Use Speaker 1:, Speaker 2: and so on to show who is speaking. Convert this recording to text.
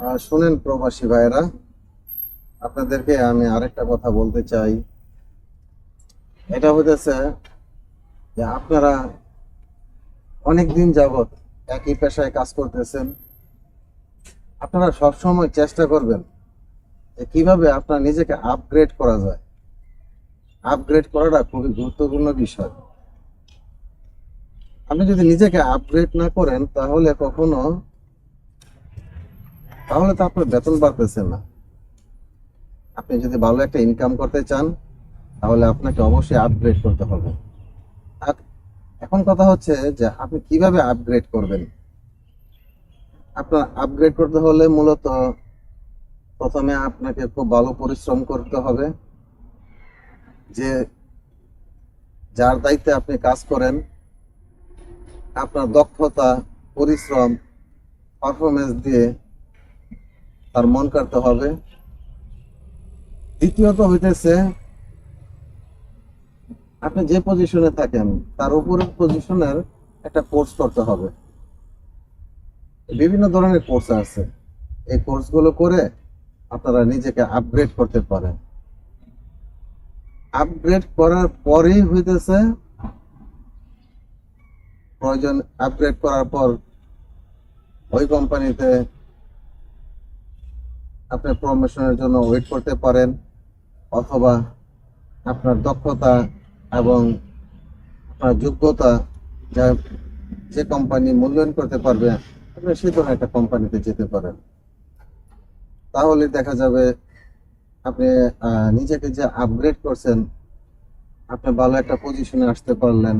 Speaker 1: শোনেন প্রবাসী ভাইরা আপনাদেরকে আমি আরেকটা কথা বলতে চাই। এটা হতেছে যে আপনারা অনেক দিন যাবত একই পেশায় কাজ করতেছেন। আপনারা সবসময় চেষ্টা করবেন যে কীভাবে আপনার নিজেকে আপগ্রেড করা যায়। আপগ্রেড করাটা খুবই গুরুত্বপূর্ণ বিষয়। আপনি যদি নিজেকে আপগ্রেড না করেন, তাহলে কখনো তাহলে তো আপনার বেতন বাড়তেছে না। আপনি যদি ভালো একটা ইনকাম করতে চান, তাহলে আপনাকে অবশ্যই আপগ্রেড করতে হবে। আর এখন কথা হচ্ছে যে আপনি কীভাবে আপগ্রেড করবেন? আপনার আপগ্রেড করতে হলে মূলত প্রথমে আপনাকে খুব ভালো পরিশ্রম করতে হবে। যে যার দায়িত্বে আপনি কাজ করেন, আপনার দক্ষতা, পরিশ্রম পারফরমেন্স দিয়ে তার মন কাটতে হবে। দ্বিতীয়ত হইতেছে, আপনি যে পজিশনে থাকেন, তার উপরের পজিশনের একটা কোর্স করতে হবে। বিভিন্ন ধরনের কোর্স আছে। এই কোর্সগুলো করে আপনারা নিজেকে আপগ্রেড করতে পারেন। আপগ্রেড করার পরেই হইতেছে, প্রয়োজন আপগ্রেড করার পর ওই কোম্পানিতে আপনি প্রমোশনের জন্য ওয়েট করতে পারেন অথবা আপনার দক্ষতা এবং আপনার যোগ্যতা যা যে কোম্পানি মূল্যায়ন করতে পারবে, আপনি সেই ধরনের একটা কোম্পানিতে যেতে পারেন। তাহলে দেখা যাবে আপনি নিজেকে যে আপগ্রেড করছেন, আপনি ভালো একটা পজিশনে আসতে পারলেন।